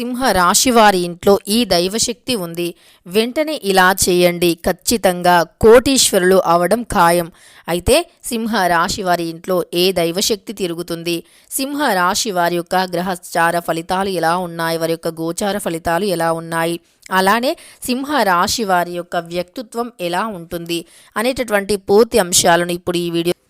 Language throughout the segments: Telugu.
సింహ రాశి వారి ఇంట్లో ఈ దైవశక్తి ఉంది. వెంటనే ఇలా చేయండి. ఖచ్చితంగా కోటీశ్వరులు అవడం ఖాయం. అయితే సింహ రాశి వారి ఇంట్లో ఏ దైవశక్తి తిరుగుతుంది? సింహ రాశి వారి యొక్క గ్రహచార ఫలితాలు ఎలా ఉన్నాయి? వారి యొక్క గోచార ఫలితాలు ఎలా ఉన్నాయి? అలానే సింహ రాశి వారి యొక్క వ్యక్తిత్వం ఎలా ఉంటుంది? అనేటటువంటి పూర్తి అంశాలను ఇప్పుడు ఈ వీడియో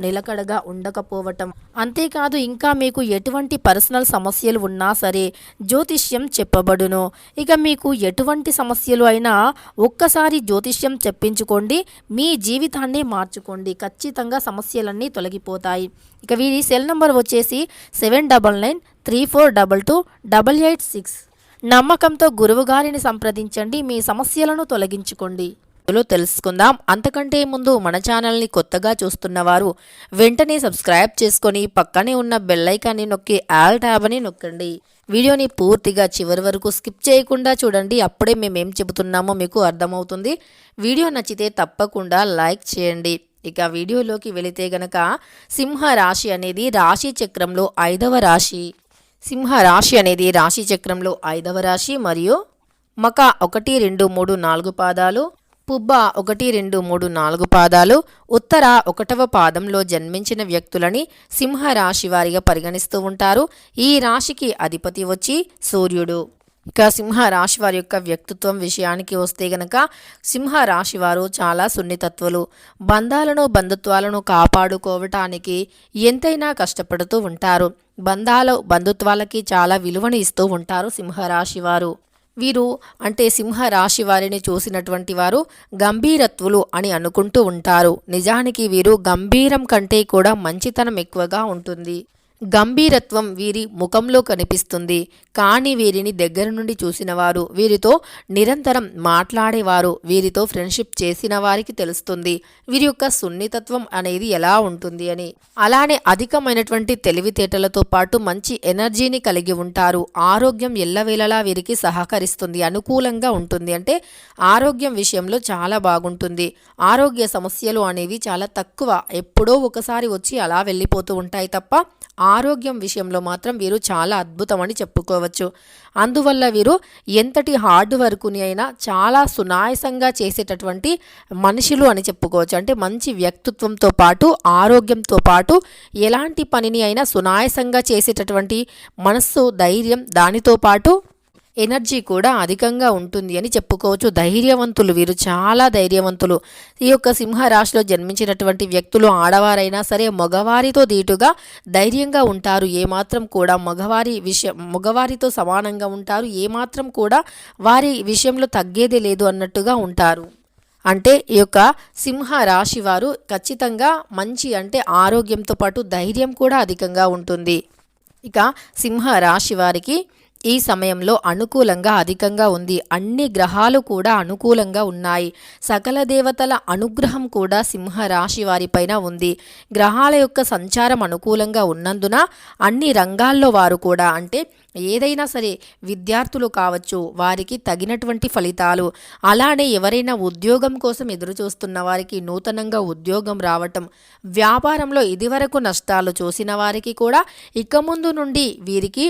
నిలకడగా ఉండకపోవటం. అంతేకాదు ఇంకా మీకు ఎటువంటి పర్సనల్ సమస్యలు ఉన్నా సరే జ్యోతిష్యం చెప్పబడును. ఇక మీకు ఎటువంటి సమస్యలు అయినా ఒక్కసారి జ్యోతిష్యం చెప్పించుకోండి మీ జీవితాన్ని మార్చుకోండి. ఖచ్చితంగా సమస్యలన్నీ తొలగిపోతాయి. ఇక వీరి సెల్ నంబర్ వచ్చేసి seven double nine three four double two double eight six. నమ్మకంతో గురువుగారిని సంప్రదించండి మీ సమస్యలను తొలగించుకోండి. ఇందులో తెలుసుకుందాం. అంతకంటే ముందు మన ఛానల్ని కొత్తగా చూస్తున్నవారు వెంటనే సబ్స్క్రైబ్ చేసుకొని పక్కనే ఉన్న బెల్లైకాన్ని నొక్కి ఆల్ ట్యాబ్ అని నొక్కండి. వీడియోని పూర్తిగా చివరి వరకు స్కిప్ చేయకుండా చూడండి. అప్పుడే మేము ఏం చెబుతున్నామో మీకు అర్థమవుతుంది. వీడియో నచ్చితే తప్పకుండా లైక్ చేయండి. ఇక వీడియోలోకి వెళితే గనక సింహ రాశి అనేది రాశి చక్రంలో ఐదవ రాశి. సింహ రాశి అనేది రాశి చక్రంలో ఐదవ రాశి మరియు మక ఒకటి రెండు మూడు నాలుగు పాదాలు. పుబ్బ ఒకటి రెండు మూడు నాలుగు పాదాలు ఉత్తర ఒకటవ పాదంలో జన్మించిన వ్యక్తులని సింహ రాశి వారిగా పరిగణిస్తూ ఉంటారు. ఈ రాశికి అధిపతి వచ్చి సూర్యుడు. ఇక సింహ రాశి వారి యొక్క వ్యక్తిత్వం విషయానికి వస్తే గనక సింహ రాశి వారు చాలా సున్నితత్వులు. బంధాలను బంధుత్వాలను కాపాడుకోవటానికి ఎంతైనా కష్టపడుతూ ఉంటారు. బంధాలు బంధుత్వాలకి చాలా విలువను ఇస్తూ ఉంటారు సింహరాశి వారు. వీరు అంటే సింహ రాశి వారిని చూసినటువంటి వారు గంభీరత్వులు అని అనుకుంటూ ఉంటారు. నిజానికి వీరు గంభీరం కంటే కూడా మంచితనం ఎక్కువగా ఉంటుంది. గంభీరత్వం వీరి ముఖంలో కనిపిస్తుంది. కానీ వీరిని దగ్గర నుండి చూసినవారు వీరితో నిరంతరం మాట్లాడేవారు వీరితో ఫ్రెండ్షిప్ చేసిన వారికి తెలుస్తుంది. వీరి యొక్క సున్నితత్వం అనేది ఎలా ఉంటుంది అని. అలానే అధికమైనటువంటి తెలివితేటలతో పాటు మంచి ఎనర్జీని కలిగి ఉంటారు. ఆరోగ్యం ఎల్లవేళలా వీరికి సహకరిస్తుంది అనుకూలంగా ఉంటుంది. అంటే ఆరోగ్యం విషయంలో చాలా బాగుంటుంది. ఆరోగ్య సమస్యలు అనేవి చాలా తక్కువ. ఎప్పుడో ఒకసారి వచ్చి అలా వెళ్ళిపోతూ ఉంటాయి తప్ప ఆరోగ్యం విషయంలో మాత్రం వీరు చాలా అద్భుతమని చెప్పుకోవచ్చు. అందువల్ల వీరు ఎంతటి హార్డ్ వర్క్ని అయినా చాలా సునాయసంగా చేసేటటువంటి మనుషులు అని చెప్పుకోవచ్చు. అంటే మంచి వ్యక్తిత్వంతో పాటు ఆరోగ్యంతో పాటు ఎలాంటి పనిని అయినా సునాయసంగా చేసేటటువంటి మనస్సు ధైర్యం దానితో పాటు ఎనర్జీ కూడా అధికంగా ఉంటుంది అని చెప్పుకోవచ్చు. ధైర్యవంతులు వీరు చాలా ధైర్యవంతులు. ఈ యొక్క సింహ రాశిలో జన్మించినటువంటి వ్యక్తులు ఆడవారైనా సరే మగవారితో దీటుగా ధైర్యంగా ఉంటారు. ఏమాత్రం కూడా మగవారి విషయం మగవారితో సమానంగా ఉంటారు. ఏమాత్రం కూడా వారి విషయంలో తగ్గేదే లేదు అన్నట్టుగా ఉంటారు. అంటే ఈ యొక్క సింహ రాశి వారు ఖచ్చితంగా మంచి అంటే ఆరోగ్యంతో పాటు ధైర్యం కూడా అధికంగా ఉంటుంది. ఇక సింహ రాశి వారికి ఈ సమయంలో అనుకూలంగా అధికంగా ఉంది. అన్ని గ్రహాలు కూడా అనుకూలంగా ఉన్నాయి. సకల దేవతల అనుగ్రహం కూడా సింహ రాశి వారిపైన ఉంది. గ్రహాల యొక్క సంచారం అనుకూలంగా ఉన్నందున అన్ని రంగాల్లో వారు కూడా అంటే ఏదైనా సరే విద్యార్థులు కావచ్చు వారికి తగినటువంటి ఫలితాలు అలానే ఎవరైనా ఉద్యోగం కోసం ఎదురు చూస్తున్న వారికి నూతనంగా ఉద్యోగం రావటం వ్యాపారంలో ఇదివరకు నష్టాలు చూసిన వారికి కూడా ఇక ముందు నుండి వీరికి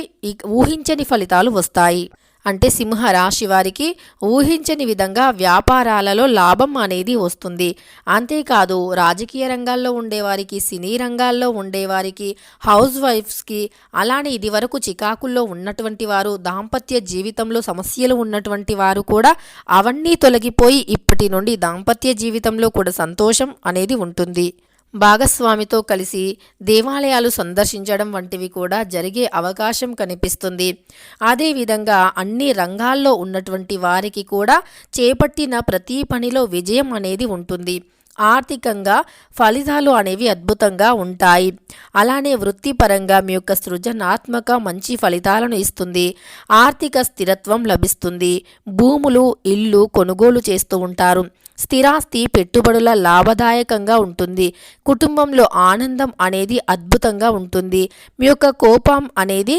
ఊహించని ఫలితాలు ఫలితాలు వస్తాయి. అంటే సింహ రాశి వారికి ఊహించని విధంగా వ్యాపారాలలో లాభం అనేది వస్తుంది. అంతేకాదు రాజకీయ రంగాల్లో ఉండేవారికి సినీ రంగాల్లో ఉండేవారికి హౌస్ వైఫ్స్కి అలానే ఇది వరకు చికాకుల్లో ఉన్నటువంటి వారు దాంపత్య జీవితంలో సమస్యలు ఉన్నటువంటి వారు కూడా అవన్నీ తొలగిపోయి ఇప్పటి నుండి దాంపత్య జీవితంలో కూడా సంతోషం అనేది ఉంటుంది. భాగస్వామితో కలిసి దేవాలయాలు సందర్శించడం వంటివి కూడా జరిగే అవకాశం కనిపిస్తుంది. అదేవిధంగా అన్ని రంగాల్లో ఉన్నటువంటి వారికి కూడా చేపట్టిన ప్రతి పనిలో విజయం అనేది ఉంటుంది. ఆర్థికంగా ఫలితాలు అనేవి అద్భుతంగా ఉంటాయి. అలానే వృత్తిపరంగా మీ యొక్క సృజనాత్మక మంచి ఫలితాలను ఇస్తుంది. ఆర్థిక స్థిరత్వం లభిస్తుంది. భూములు ఇల్లు కొనుగోలు చేస్తూ ఉంటారు. స్థిరాస్తి పెట్టుబడుల లాభదాయకంగా ఉంటుంది. కుటుంబంలో ఆనందం అనేది అద్భుతంగా ఉంటుంది. మీ యొక్క కోపం అనేది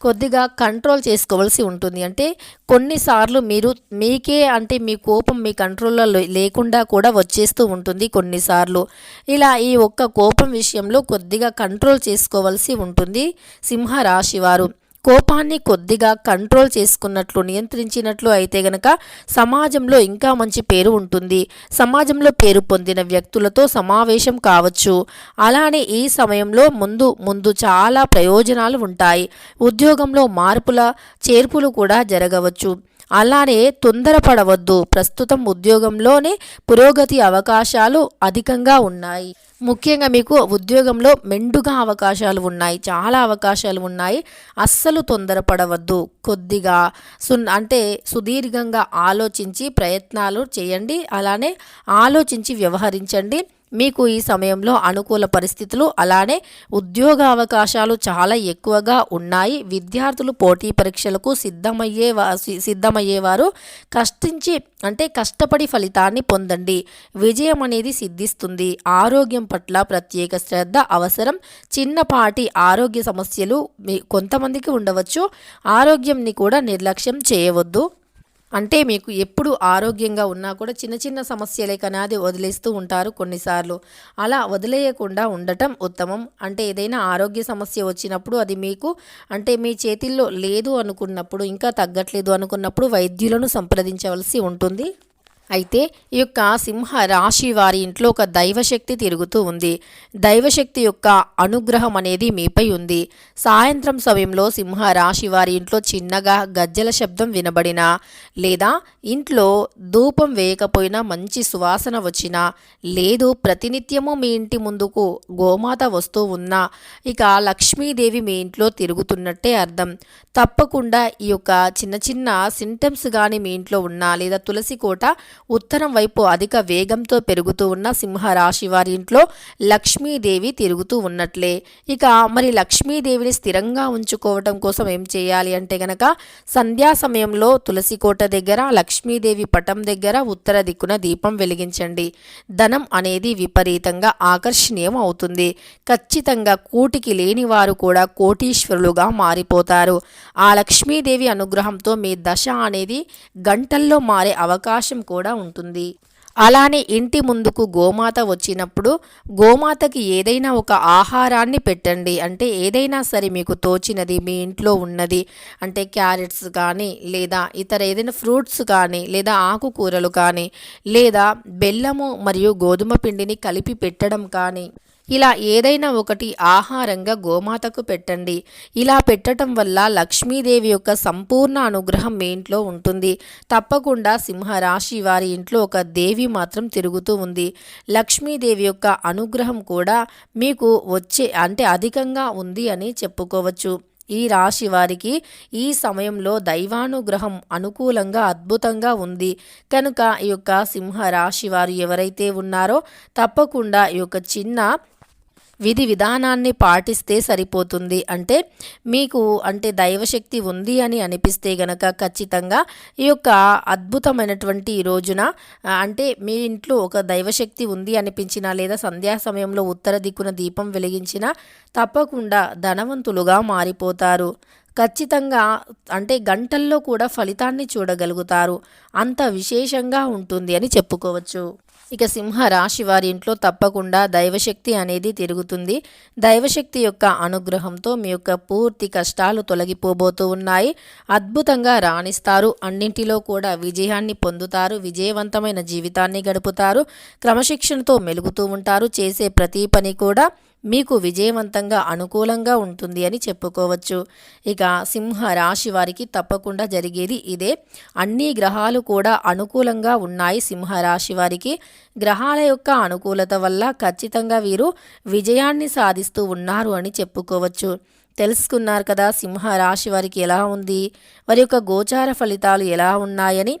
కొద్దిగా కంట్రోల్ చేసుకోవాల్సి ఉంటుంది. అంటే కొన్నిసార్లు మీరు మీకే అంటే మీ కోపం మీ కంట్రోల్లో లేకుండా కూడా వచ్చేస్తూ ఉంటుంది కొన్నిసార్లు. ఇలా ఈ ఒక్క కోపం విషయంలో కొద్దిగా కంట్రోల్ చేసుకోవాల్సి ఉంటుంది సింహరాశి వారు. కోపాన్ని కొద్దిగా కంట్రోల్ చేసుకున్నట్లు నియంత్రించినట్లు అయితే గనక సమాజంలో ఇంకా మంచి పేరు ఉంటుంది. సమాజంలో పేరు పొందిన వ్యక్తులతో సమావేశం కావచ్చు. అలానే ఈ సమయంలో ముందు ముందు చాలా ప్రయోజనాలు ఉంటాయి. ఉద్యోగంలో మార్పుల చేర్పులు కూడా జరగవచ్చు. అలానే తొందరపడవద్దు. ప్రస్తుతం ఉద్యోగంలోనే పురోగతి అవకాశాలు అధికంగా ఉన్నాయి. ముఖ్యంగా మీకు ఉద్యోగంలో మెండుగా అవకాశాలు ఉన్నాయి చాలా అవకాశాలు ఉన్నాయి. అస్సలు తొందరపడవద్దు. కొద్దిగా సున్ అంటే సుదీర్ఘంగా ఆలోచించి ప్రయత్నాలు చేయండి. అలానే ఆలోచించి వ్యవహరించండి. మీకు ఈ సమయంలో అనుకూల పరిస్థితులు అలానే ఉద్యోగ అవకాశాలు చాలా ఎక్కువగా ఉన్నాయి. విద్యార్థులు పోటీ పరీక్షలకు సిద్ధమయ్యే సిద్ధమయ్యేవారు కష్టించి అంటే కష్టపడి ఫలితాన్ని పొందండి. విజయం అనేది సిద్ధిస్తుంది. ఆరోగ్యం పట్ల ప్రత్యేక శ్రద్ధ అవసరం. చిన్నపాటి ఆరోగ్య సమస్యలు మీ కొంతమందికి ఉండవచ్చు. ఆరోగ్యంని కూడా నిర్లక్ష్యం చేయవద్దు. అంటే మీకు ఎప్పుడు ఆరోగ్యంగా ఉన్నా కూడా చిన్న చిన్న సమస్యలే కానీ అది వదిలేస్తూ ఉంటారు కొన్నిసార్లు. అలా వదిలేయకుండా ఉండటం ఉత్తమం. అంటే ఏదైనా ఆరోగ్య సమస్య వచ్చినప్పుడు అది మీకు అంటే మీ చేతిల్లో లేదు అనుకున్నప్పుడు ఇంకా తగ్గట్లేదు అనుకున్నప్పుడు వైద్యులను సంప్రదించవలసి ఉంటుంది. అయితే ఈ యొక్క సింహ రాశి వారి ఇంట్లో ఒక దైవశక్తి తిరుగుతూ ఉంది. దైవశక్తి యొక్క అనుగ్రహం అనేది మీపై ఉంది. సాయంత్రం సమయంలో సింహ రాశి వారి ఇంట్లో చిన్నగా గజ్జల శబ్దం వినబడినా లేదా ఇంట్లో ధూపం వేయకపోయినా మంచి సువాసన వచ్చినా లేదు ప్రతినిత్యము మీ ఇంటి ముందుకు గోమాత వస్తూ ఉన్నా ఇక లక్ష్మీదేవి మీ ఇంట్లో తిరుగుతున్నట్టే అర్థం. తప్పకుండా ఈ యొక్క చిన్న చిన్న సింటమ్స్ కానీ మీ ఇంట్లో ఉన్నా లేదా తులసి కోట ఉత్తరం వైపు అధిక వేగంతో పెరుగుతూ ఉన్న సింహరాశి వారి ఇంట్లో లక్ష్మీదేవి తిరుగుతూ ఉన్నట్లే. ఇక మరి లక్ష్మీదేవిని స్థిరంగా ఉంచుకోవటం కోసం ఏం చేయాలి అంటే గనక సంధ్యా సమయంలో తులసి కోట దగ్గర లక్ష్మీదేవి పటం దగ్గర ఉత్తర దిక్కున దీపం వెలిగించండి. ధనం అనేది విపరీతంగా ఆకర్షణీయం అవుతుంది. ఖచ్చితంగా కూటికి లేని వారు కూడా కోటీశ్వరులుగా మారిపోతారు. ఆ లక్ష్మీదేవి అనుగ్రహంతో మీ దశ అనేది గంటల్లో మారే అవకాశం కూడా ఉంటుంది. అలానే ఇంటి ముందుకు గోమాత వచ్చినప్పుడు గోమాతకి ఏదైనా ఒక ఆహారాన్ని పెట్టండి. అంటే ఏదైనా సరే మీకు తోచినది మీ ఇంట్లో ఉన్నది అంటే క్యారెట్స్ కానీ లేదా ఇతర ఏదైనా ఫ్రూట్స్ కానీ లేదా ఆకుకూరలు కానీ లేదా బెల్లము మరియు గోధుమ పిండిని కలిపి పెట్టడం కానీ ఇలా ఏదైనా ఒకటి ఆహారంగా గోమాతకు పెట్టండి. ఇలా పెట్టడం వల్ల లక్ష్మీదేవి యొక్క సంపూర్ణ అనుగ్రహం మీ ఇంట్లో ఉంటుంది. తప్పకుండా సింహరాశి వారి ఇంట్లో ఒక దేవి మాత్రం తిరుగుతూ ఉంది. లక్ష్మీదేవి యొక్క అనుగ్రహం కూడా మీకు వచ్చే అంటే అధికంగా ఉంది అని చెప్పుకోవచ్చు. ఈ రాశి వారికి ఈ సమయంలో దైవానుగ్రహం అనుకూలంగా అద్భుతంగా ఉంది. కనుక ఈ యొక్క సింహ రాశి వారు ఎవరైతే ఉన్నారో తప్పకుండా ఈ యొక్క చిన్న విధి విధానాన్ని పాటిస్తే సరిపోతుంది. అంటే మీకు అంటే దైవశక్తి ఉంది అని అనిపిస్తే గనక ఖచ్చితంగా ఈ యొక్క అద్భుతమైనటువంటి ఈ రోజున అంటే మీ ఇంట్లో ఒక దైవశక్తి ఉంది అనిపించినా లేదా సంధ్యా సమయంలో ఉత్తర దిక్కున దీపం వెలిగించినా తప్పకుండా ధనవంతులుగా మారిపోతారు. ఖచ్చితంగా అంటే గంటల్లో కూడా ఫలితాన్ని చూడగలుగుతారు. అంత విశేషంగా ఉంటుంది అని చెప్పుకోవచ్చు. ఇక సింహ రాశి వారి ఇంట్లో తప్పకుండా దైవశక్తి అనేది తిరుగుతుంది. దైవశక్తి యొక్క అనుగ్రహంతో మీ యొక్క పూర్తి కష్టాలు తొలగిపోబోతూ ఉన్నాయి. అద్భుతంగా రాణిస్తారు. అన్నింటిలో కూడా విజయాన్ని పొందుతారు. విజయవంతమైన జీవితాన్ని గడుపుతారు. క్రమశిక్షణతో మెలుగుతూ ఉంటారు. చేసే ప్రతి పని కూడా మీకు విజయవంతంగా అనుకూలంగా ఉంటుంది అని చెప్పుకోవచ్చు. ఇక సింహ రాశి వారికి తప్పకుండా జరిగేది ఇదే. అన్ని గ్రహాలు కూడా అనుకూలంగా ఉన్నాయి సింహ రాశి వారికి. గ్రహాల యొక్క అనుకూలత వల్ల ఖచ్చితంగా వీరు విజయాన్ని సాధిస్తూ ఉన్నారు అని చెప్పుకోవచ్చు. తెలుసుకున్నారు కదా సింహ రాశి వారికి ఎలా ఉంది? వారి యొక్క గోచార ఫలితాలు ఎలా ఉన్నాయని?